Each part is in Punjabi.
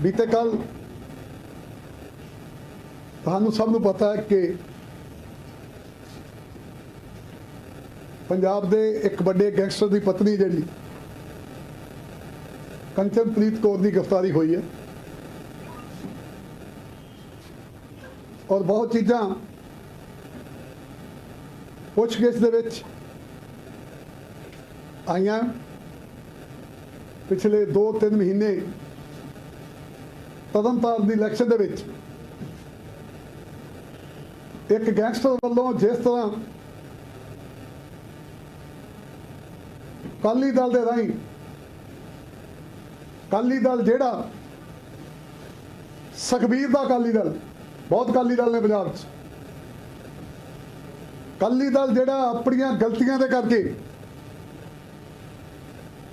ਬੀਤੇ ਕੱਲ ਤੁਹਾਨੂੰ ਸਭ ਨੂੰ ਪਤਾ ਹੈ ਕਿ ਪੰਜਾਬ ਦੇ ਇੱਕ ਵੱਡੇ ਗੈਂਗਸਟਰ ਦੀ ਪਤਨੀ ਜਿਹੜੀ ਕੰਚਨਪ੍ਰੀਤ ਕੌਰ ਦੀ ਗ੍ਰਿਫਤਾਰੀ ਹੋਈ ਹੈ। ਔਰ ਬਹੁਤ ਚੀਜ਼ਾਂ ਪੁੱਛਗਿੱਛ ਦੇ ਵਿੱਚ ਆਈਆਂ। ਪਿਛਲੇ 2-3 ਮਹੀਨੇ ਤਦਨਤਾਰਨ ਦੀ ਇਲੈਕਸ਼ਨ ਦੇ ਵਿੱਚ ਇੱਕ ਗੈਂਗਸਟਰ ਵੱਲੋਂ ਜਿਸ ਤਰ੍ਹਾਂ ਕਾਲੀ ਦਲ ਦੇ ਰਾਹੀਂ ਕਾਲੀ ਦਲ ਜਿਹੜਾ ਸੁਖਬੀਰ ਦਾ ਕਾਲੀ ਦਲ, ਬਹੁਤ ਕਾਲੀ ਦਲ ਨੇ ਪੰਜਾਬ 'ਚ। ਕਾਲੀ ਦਲ ਜਿਹੜਾ ਆਪਣੀਆਂ ਗਲਤੀਆਂ ਦੇ ਕਰਕੇ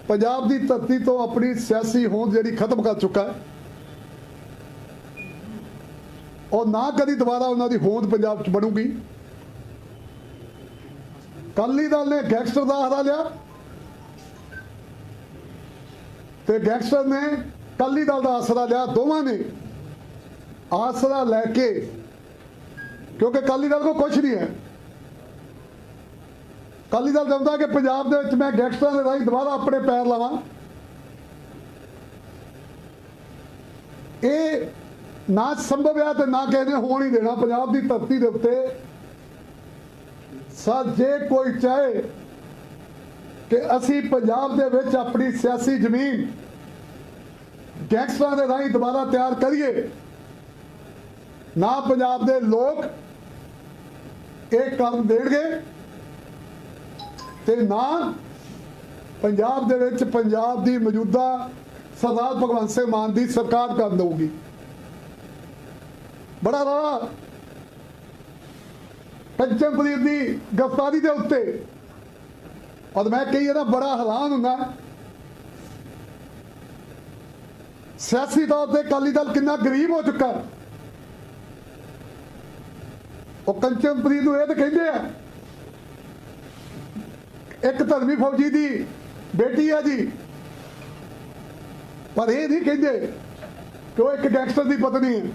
ਪੰਜਾਬ ਦੀ ਧਰਤੀ ਤੋਂ ਆਪਣੀ ਸਿਆਸੀ ਹੋਂਦ ਜਿਹੜੀ ਖਤਮ ਕਰ ਚੁੱਕਾ ਹੈ। ਔਰ ਨਾ ਕਦੀ ਦੁਬਾਰਾ ਉਹਨਾਂ ਦੀ ਹੋਂਦ ਪੰਜਾਬ 'ਚ ਬਣੂਗੀ। ਕਾਲੀ ਦਲ ਨੇ ਗੈਂਗਸਟਰ ਦਾ ਹਰਾ ਲਿਆ। ਤੇ ਗੈਂਗਸਟਰ ਨੇ ਕਾਲੀ ਦਲ ਦਾ ਆਸਰਾ ਲਿਆ, ਦੋਵਾਂ ਨੇ। ਆਸਰਾ ਲੈ ਕੇ, ਕਿਉਂਕਿ ਕਾਲੀ ਦਲ ਕੋ ਕੁਝ ਨਹੀਂ ਹੈ। ਕਾਲੀ ਦਲ ਚਾਹੁੰਦਾ ਕਿ ਪੰਜਾਬ ਦੇ ਵਿੱਚ ਮੈਂ ਗੈਂਗਸਟਰਾਂ ਦੇ ਰਾਹੀਂ ਦੁਬਾਰਾ ਆਪਣੇ ਪੈਰ ਲਾਵਾਂ। ਇਹ ਨਾ ਸੰਭਵ ਆ ਤੇ ਨਾ ਕਿਸੇ ਨੇ ਹੋਣ ਹੀ ਦੇਣਾ ਪੰਜਾਬ ਦੀ ਧਰਤੀ ਦੇ ਉੱਤੇ। ਸਾ ਜੇ ਕੋਈ ਚਾਹੇ ਕਿ ਅਸੀਂ ਪੰਜਾਬ ਦੇ ਵਿੱਚ ਆਪਣੀ ਸਿਆਸੀ ਜ਼ਮੀਨ ਗੈਂਗਸਟਰਾਂ ਦੇ ਰਾਹੀਂ ਦੁਬਾਰਾ ਤਿਆਰ ਕਰੀਏ, ਨਾ ਪੰਜਾਬ ਦੇ ਲੋਕ ਇਹ ਕੰਮ ਦੇਣਗੇ ਤੇ ਨਾ ਪੰਜਾਬ ਦੇ ਵਿੱਚ ਪੰਜਾਬ ਦੀ ਮੌਜੂਦਾ ਸਰਦਾਰ ਭਗਵੰਤ ਸਿੰਘ ਮਾਨ ਦੀ ਸਰਕਾਰ ਕਰ ਦਊਗੀ। ਬੜਾ ਰੌਲਾ। ਪੰਚਮਪ੍ਰੀਤ ਦੀ ਗ੍ਰਿਫਤਾਰੀ ਦੇ ਉੱਤੇ। ਔਰ ਮੈਂ ਕਹੀ ਇਹਦਾ ਬੜਾ ਹੈਰਾਨ ਹੁੰਦਾ। ਸਿਆਸੀ ਤੌਰ ਤੇ ਅਕਾਲੀ ਦਲ ਕਿੰਨਾ ਗਰੀਬ ਹੋ ਚੁੱਕਾ ਉਹ ਕੰਚਨਪ੍ਰੀਤ ਨੂੰ ਇਹ ਤਾਂ ਕਹਿੰਦੇ ਆ, ਇੱਕ ਧਰਮੀ ਫੌਜੀ ਦੀ ਬੇਟੀ ਆ ਜੀ। ਪਰ ਇਹ ਨਹੀਂ ਕਹਿੰਦੇ ਕਿ ਉਹ ਇੱਕ ਗੈਂਗਸਟਰ ਦੀ ਪਤਨੀ ਹੈ।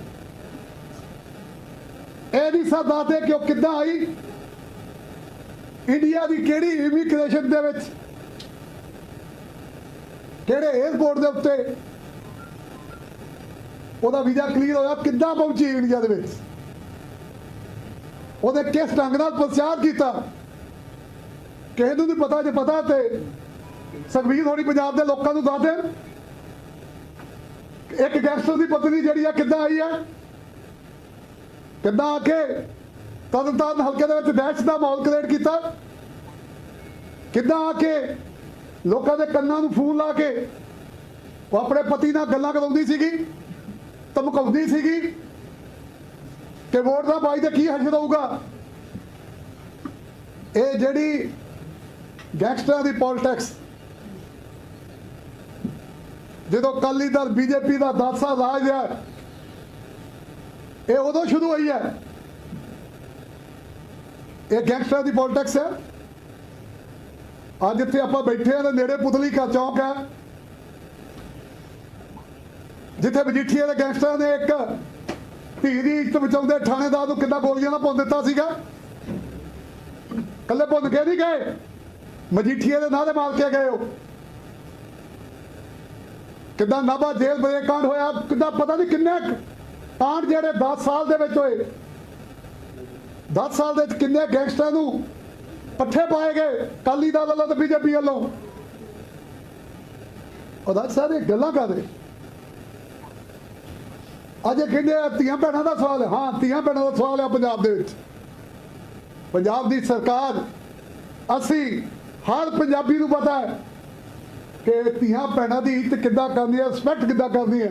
ਇਹ ਨਹੀਂ ਸਭ ਦੱਸਦੇ ਕਿ ਉਹ ਕਿੱਦਾਂ ਆਈ। ਇੰਡੀਆ ਦੀ ਕਿਹੜੀ ਇਮੀਗ੍ਰੇਸ਼ਨ ਦੇ ਵਿੱਚ? ਕਿਹੜੇ 에ਅਰਪੋਰਟ ਦੇ ਉੱਤੇ? ਉਹਦਾ ਵੀਜ਼ਾ ਕਲੀਅਰ ਹੋਇਆ, ਕਿੱਦਾਂ ਪਹੁੰਚੀ ਇੰਡੀਆ ਦੇ ਵਿੱਚ? ਉਹਨੇ ਕਿਸ ਢੰਗ ਨਾਲ ਪ੍ਰਚਾਰ ਕੀਤਾ? ਕਿਸੇ ਨੂੰ ਨਹੀਂ ਪਤਾ ਜੇ ਪਤਾ ਤੇ ਸੁਖਬੀਰ ਹੋਣੀ ਪੰਜਾਬ ਦੇ ਲੋਕਾਂ ਨੂੰ ਦੱਸ ਦੇਣ ਇੱਕ ਗੈਂਗਸਟਰ ਦੀ ਪਤਨੀ ਜਿਹੜੀ ਆ, ਕਿੱਦਾਂ ਆਈ ਆ? ਕਿੱਦਾਂ ਆ ਕੇ ਤਰਨਤਾਰਨ ਹਲਕੇ ਦੇ ਵਿੱਚ ਦਹਿਸ਼ਤ ਦਾ ਮਾਹੌਲ ਕ੍ਰੀਏਟ ਕੀਤਾ। ਕਿੱਦਾਂ ਆ ਕੇ ਲੋਕਾਂ ਦੇ ਕੰਨਾਂ ਨੂੰ ਫੋਨ ਲਾ ਕੇ ਉਹ ਆਪਣੇ ਪਤੀ ਨਾਲ ਗੱਲਾਂ ਕਰਾਉਂਦੀ ਸੀਗੀ, ਧਮਕਾਉਂਦੀ ਸੀਗੀ ਕਿ ਵੋਟ ਦਾ ਬਾਈ ਤੇ ਕੀ ਹਸ਼ਰ ਹੋਊਗਾ ਇਹ ਜਿਹੜੀ ਗੈਂਗਸਟਰਾਂ ਦੀ ਪੋਲਿਟਿਕਸ ਜਦੋਂ ਕਾਲੀ ਦਲ, ਬੀਜੇਪੀ ਦਾ 10 ਸਾਲ ਰਾਜ ਹੈ ਇਹ ਉਦੋਂ ਸ਼ੁਰੂ ਹੋਈ ਹੈ। ਇਹ ਗੈਂਗਸਟਰ ਦੀ ਪੋਲਿਟਿਕਸ ਹੈ। ਅੱਜ ਇੱਥੇ ਆਪਾਂ ਬੈਠੇ ਆ ਤੇ ਨੇੜੇ ਪੁਤਲੀ ਕਾ ਚੌਂਕ ਹੈ। ਜਿੱਥੇ ਮਜੀਠੀਆ ਦੇ ਗੈਂਗਸਟਰਾਂ ਨੇ ਇੱਕ ਧੀ ਦੀ ਇੱਜ਼ਤ ਬਚਾਉਂਦੇ ਥਾਣੇਦਾਰ ਨੂੰ ਕਿੱਦਾਂ ਗੋਲੀਆਂ ਨਾਲ ਪਾਉਂ ਦਿੱਤਾ ਸੀਗਾ। ਕੱਲੇ ਪੁੰਨ ਕੇ ਨਹੀਂ ਗਏ। ਮਜੀਠੀਆ ਦੇ ਨਾਂ ਤੇ ਮਾਰ ਕੇ ਗਏ ਉਹ। ਕਿੱਦਾਂ ਨਾਭਾ ਜੇਲ੍ਹ ਬਰੇ ਕਾਂਡ ਹੋਇਆ, ਕਿੱਦਾਂ ਪਤਾ ਨਹੀਂ ਕਿੰਨੇ ਕਾਂਡ ਜਿਹੜੇ 10 ਸਾਲ ਦੇ ਵਿੱਚ ਹੋਏ 10 ਸਾਲ ਦੇ ਵਿੱਚ ਕਿੰਨੇ ਗੈਂਗਸਟਰਾਂ ਨੂੰ ਪੱਠੇ ਪਾਏ ਗਏ ਕਾਲੀ ਦਲ ਵੱਲੋਂ ਤੇ ਬੀਜੇਪੀ ਵੱਲੋਂ? ਉਹਦਾ ਸਾਰੇ ਗੱਲਾਂ ਕਰਦੇ ਅੱਜ ਇਹ ਕਹਿੰਦੇ ਆ, ਧੀਆਂ ਭੈਣਾਂ ਦਾ ਸਵਾਲ ਹੈ। ਹਾਂ, ਧੀਆਂ ਭੈਣਾਂ ਦਾ ਸਵਾਲ ਹੈ ਪੰਜਾਬ ਦੇ ਵਿੱਚ। ਪੰਜਾਬ ਦੀ ਸਰਕਾਰ, ਅਸੀਂ ਹਰ ਪੰਜਾਬੀ ਨੂੰ ਪਤਾ ਹੈ ਕਿ ਧੀਆਂ ਭੈਣਾਂ ਦੀ ਇੱਜ਼ਤ ਕਿੱਦਾਂ ਕਰਨੀ ਹੈ ਰਿਸਪੈਕਟ ਕਿੱਦਾਂ ਕਰਨੀ ਹੈ।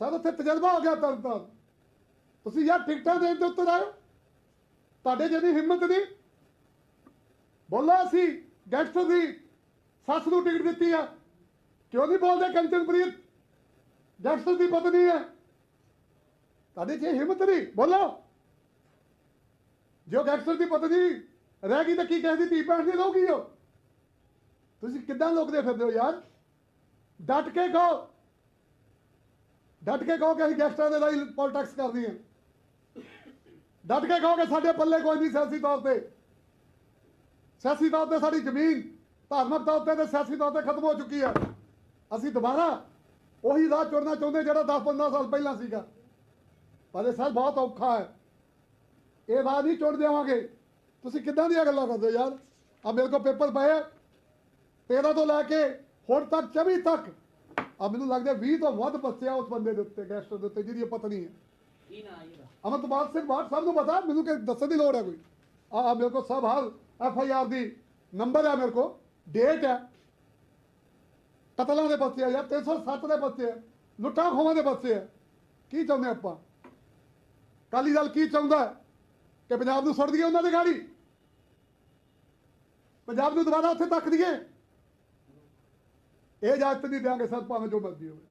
ਸਰ ਉੱਥੇ ਤਜਰਬਾ ਹੋ ਗਿਆ ਤਰਨ ਤਾਰਨ ਤੁਸੀਂ ਯਾਰ ਟਿਕਟਾਂ ਦੇਣ ਦੇ ਉੱਤੇ ਆਇਓ। ਤੁਹਾਡੇ ਜਿਹਦੀ ਹਿੰਮਤ ਨਹੀਂ ਬੋਲੋ ਅਸੀਂ ਗੈਂਗਸਟਰ ਦੀ ਸੱਸ ਨੂੰ ਟਿਕਟ ਦਿੱਤੀ ਆ। ਕਿਉਂ ਨਹੀਂ ਬੋਲਦੇ ਕੰਚਨਪ੍ਰੀਤ? ਗੈਂਗਸਟਰ ਦੀ ਪਤਨੀ ਹੈ ਤੁਹਾਡੇ ਜੇ ਹਿੰਮਤ ਨਹੀਂ, ਬੋਲੋ। ਜੋ ਗੈਂਗਸਟਰ ਦੀ ਪਤਨੀ ਰਹਿ ਗਈ ਤਾਂ ਕੀ ਕਹਿੰਦੀ ਧੀ ਭੈਣ ਦੀ ਰਹੂਗੀ ਉਹ ਤੁਸੀਂ ਕਿੱਦਾਂ ਲੋਕਦੇ ਫਿਰਦੇ ਹੋ ਯਾਰ? ਡਟ ਕੇ ਕਹੋ ਡਟ ਕੇ ਕਹੋ ਕਿ ਅਸੀਂ ਗੈਂਗਸਟਰਾਂ ਦੇ ਲਈ ਪੋਲਿਟਿਕਸ ਕਰਦੀ ਹਾਂ। ਡਟ ਕੇ ਕਹੋ ਕਿ ਸਾਡੇ ਪੱਲੇ ਕੋਈ ਨਹੀਂ ਸਿਆਸੀ ਤੌਰ ਤੇ। ਸਿਆਸੀ ਤੌਰ ਤੇ ਸਾਡੀ ਜ਼ਮੀਨ ਧਾਰਮਿਕ ਤੌਰ ਤੇ ਤੇ ਸਿਆਸੀ ਤੌਰ ਤੇ ਖਤਮ ਹੋ ਚੁੱਕੀ ਹੈ ਅਸੀਂ ਦੁਬਾਰਾ ਉਹੀ ਰਾਹ ਚੁਣਨਾ ਚਾਹੁੰਦੇ ਜਿਹੜਾ 10-15 ਸਾਲ ਪਹਿਲਾਂ ਸੀਗਾ। ਪਰ ਇਹ ਸਰ ਬਹੁਤ ਔਖਾ ਹੈ। ਇਹ ਰਾਹ ਨਹੀਂ ਚੁਣ ਦੇਵਾਂਗੇ ਤੁਸੀਂ ਕਿੱਦਾਂ ਦੀਆਂ ਗੱਲਾਂ ਕਰਦੇ ਹੋ ਯਾਰ? ਆ ਮੇਰੇ ਕੋਲ ਪੇਪਰ ਪਏ ਆ। 13 ਤੋਂ ਲੈ ਕੇ ਹੁਣ ਤੱਕ 24 ਤੱਕ ਆ ਮੈਨੂੰ ਲੱਗਦਾ 20 ਤੋਂ ਵੱਧ ਬੱਚੇ ਆ ਉਸ ਬੰਦੇ ਦੇ ਉੱਤੇ ਗੈਸਟ ਦੇ ਉੱਤੇ ਜਿਹਦੀ ਇਹ ਪਤਨੀ ਹੈ। ਕੀ ਨਾ ਇਹਦਾ? ਅਮਰਤਪਾਲ ਸਿੰਘ ਬਾਠ ਸਾਹਿਬ ਨੂੰ ਪਤਾ? ਮੈਨੂੰ ਕਿ ਦੱਸਣ ਦੀ ਲੋੜ ਹੈ ਕੋਈ? ਆ ਆ ਮੇਰੇ ਕੋਲ ਸਭ ਹਾਲ ਐਫ ਆਈ ਆਰ ਦੀ ਨੰਬਰ ਹੈ ਮੇਰੇ ਕੋਲ ਡੇਟ ਹੈ। ਕਤਲਾਂ ਦੇ ਬੱਚੇ ਆ ਯਾਰ 307 ਦੇ ਬੱਚੇ ਆ ਲੁੱਟਾਂ ਖੋਹਾਂ ਦੇ ਬੱਚੇ ਆ। ਕੀ ਚਾਹੁੰਦੇ ਆਪਾਂ? ਕਾਲੀ ਦਲ ਕੀ ਚਾਹੁੰਦਾ ਹੈ? ਕਿ ਪੰਜਾਬ ਨੂੰ ਸੁੱਟ ਦਈਏ ਉਹਨਾਂ ਦੀ ਗਾੜੀ? ਪੰਜਾਬ ਨੂੰ ਦੁਬਾਰਾ ਉੱਥੇ ਤੱਕ ਦਈਏ? ਇਹ ਇਜਾਜ਼ਤ ਨਹੀਂ ਦਿਆਂਗੇ ਸਰ ਭਾਵੇਂ ਜੋ ਮਰਜ਼ੀ ਹੋਵੇ।